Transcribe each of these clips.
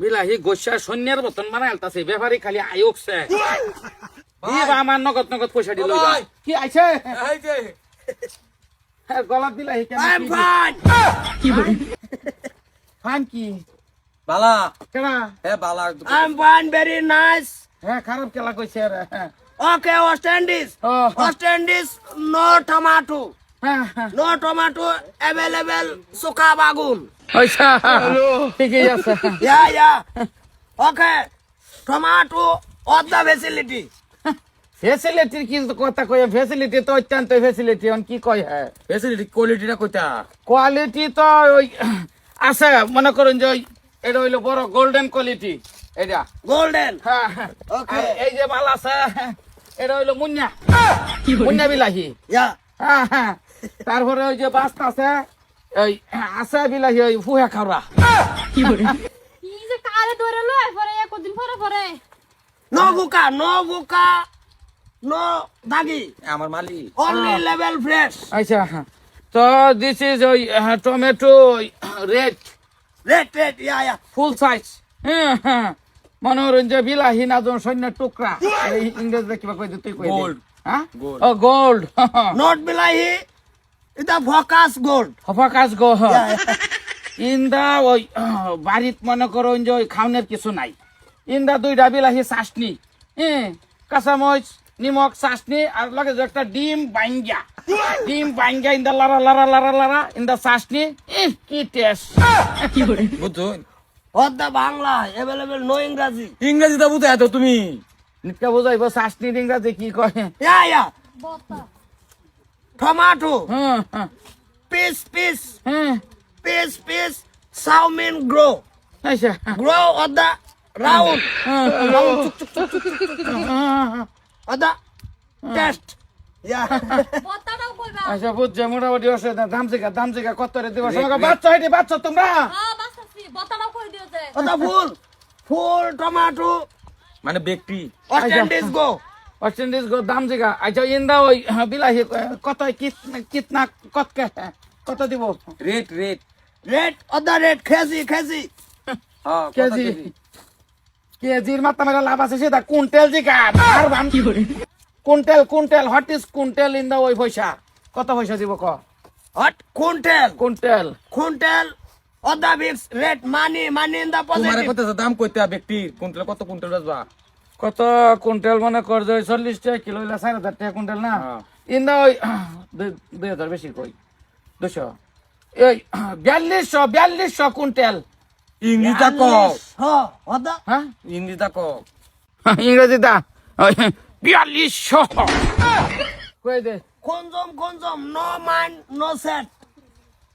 বিলাহি গোসা সৈন্যের বতন মানে আলতাছে ব্যাপারী খালি আয়োগছে। ই আমার নগদ নগদ পয়সা দিল কি আইছে? বিলাহি কেন? আই ফান কি বালা? কেনা হে বালা। I am fine very nice হ্যাঁ খারাপ খেলা কইছে রে। Okay West Indies West Indies no tomato no tomato available সুকা বাগুন। আচ্ছা। ঠিকই আছে। Yeah yeah. Okay tomato of the facility. ফেসিলিটির কি কথা কয় ফেসিলিটি তো অত্যন্ত ফেসিলিটি অন কি কয় হ্যাঁ? ফেসিলিটি কোয়ালিটিটা কইতা? কোয়ালিটি তো ওই আছে মনে করুন যে ওই এটা হইল বড় গোল্ডেন কোয়ালিটি এটা গোল্ডেন হ্যাঁ। হ্যাঁ। Okay. এই যে মাল আছে এটা হইল মুন্না। মুন্না বিলাহি। হ্যাঁ হ্যাঁ। তারপরে ওই যে বাস্তা আছে ওই আছে বিলাহি ওই ফুয়া খাওয়া কি যে কারে ধরে লয়? পরে একদিন পরে পরে। নো বুকা নো বুকা নো দাগি। আমার মালি অনলি লেভেল ফ্রেশ আচ্ছা হ্যাঁ। তো দিস ইজ ওই tomato red rate rate yeah yeah. Full size হ্যাঁ হ্যাঁ। মনোরঞ্জন বিলাহি না জন সৈন্য টুকরা। এই ইংরেজিতে কিবা কই তুই কই Gold. হ্যাঁ? Gold. ও গোল্ড নট বিলাহি এটা ফোকাস গোল্ড। হফাকাস গো ইন দা ওই বাড়িত মনে করো যে ওই খাওনের কিছু নাই। ইন দা দুইটা বিলাহি চাটনি হ্যাঁ কাঁচামরিচ নিমখ চাটনি আর লাগে যে একটা ডিম বাইঙ্গা। ডিম বাইঙ্গা in the Lara Lara Lara Lara in the চাটনি ইহ, কি টেস্ট বুঝুন of the Bangla available no ইংরাজি। ইংরেজিটা বুঝে এত তুমি। নিকা বুঝাইব চাটনি ইংরাজি কি কয়? ইয়া ইয়া বতা। টমাটো। হ্যাঁ হ্যাঁ। পিস পিস হ্যাঁ। পিস পিস চাউমিন গ্রো আচ্ছা। গ্রো অফ দ্য রাউন্ড হ্যাঁ, রাউন্ড হ্যাঁ, অফ দ্য টেস্ট ইয়া আচ্ছা বুঝছে মোটামুটি অসুবিধা দাম জিগা দাম জিগা কত রে দিবা? সবাই বাচ্চা হইতে বাচ্চা তোমরা। হ্যাঁ ফুল। ফুল টমাটো। মানে ব্যক্তি অস্টেন্ডিস গো ওয়েস্ট ইন্ডিজ গো দাম জিগা। আচ্ছা ইন্দা ওই হ্যাঁ, বিলাহি কত কিত- কিতনা কত কে কত দিব? Rate rate. Red of the red kg kg. হ্যাঁ কেজি? কেজির মাত্রা মেরা লাভ আছে সেটা কুইন্টেল জিগা। আর দাম কি করে? Quintal quintal what is quintal in the ওই পয়সা। কত পয়সা দিব ক? Hot quintal. Quintal. Quintal of the বিক্স red money money in the তোমার কত দাম কইতা ব্যক্তি কুইন্টাল কত কুইন্টাল বাজবা কত কুইন্টেল মনে কর যে চল্লিশ টাকা কিলো হইলে চার হাজার টাকা কুইন্টেল না? হ্যাঁ। ইন দা ওই দুই- হাজার বেশি কই? দুশো। এই বিয়াল্লিশশো বিয়াল্লিশশো কুইন্টেল। ইংরেজিটা কও। হ্যাঁ দ্য হ্যাঁ? ইংরেজিটা কও। ইংরেজি দা বিয়াল্লিশশো। কই দে? কনজম কনজম no mind no set.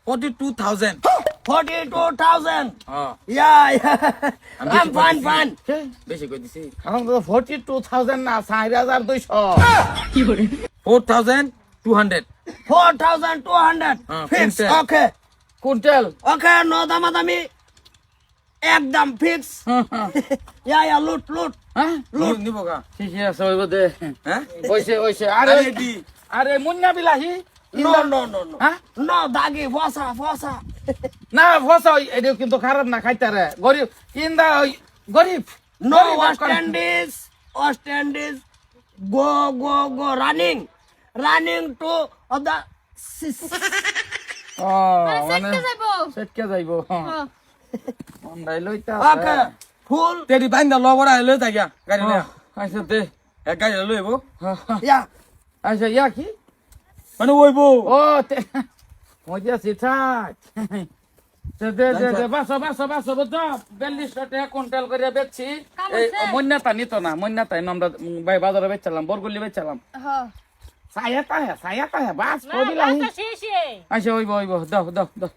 Forty two thousand. 42,000. হ্যাঁ। Yeah, yeah. I'm I'm fine, fine. বেশি কই দিছি এখন তো ফোরটি টু থাউজেন্ড না চার হাজার দুইশো। Four two hundred 4,200. Uh, Fix. quintal. Okay. Quintal Okay, no দামাদামি একদম ফিক্স ইয়া ইয়া লুট লুট। হ্যাঁ? লুট। নিব গা। ঠিকই আছে ওই বোধে। হ্যাঁ? ওইসে ওইসে। আরে আরে মুন্না বিলাহি? নো নো নো নো হ্যাঁ? নো দাগি ফসা ফসা। না ফসা এটা কিন্তু খারাপ না খাইতে রে। গরিব ইন্দা ওই গরিব। No West Indies West Indies go go go running running to of the ও মানে সেটকে যাইবো। সেটকে যাইব হ্যাঁ। মন্দাই লইতা ওকে ফুল। তেরি বাইন্দা ল বড়া লই তা গিয়া গাড়ি নে আচ্ছা দে এক গাড়ি লই এবো ইয়া। আচ্ছা ইয়া কি? মানে ওইবো। ও তে মজা সিঠাক দে দে দে দে বাসো বাসো বাসো বুঝছ বিয়াল্লিশ টাকা কুইন্টাল করে বেচছি এই? মন্যাতা নিত না মন্যাতা আমরা ভাই বাজারে বেচলাম বরগুলি বেচলাম হ্যাঁ সায়াতা হ্যাঁ সায়াতা হ্যাঁ বাস শেষে আচ্ছা ওইব ওইব দাও দাও দাও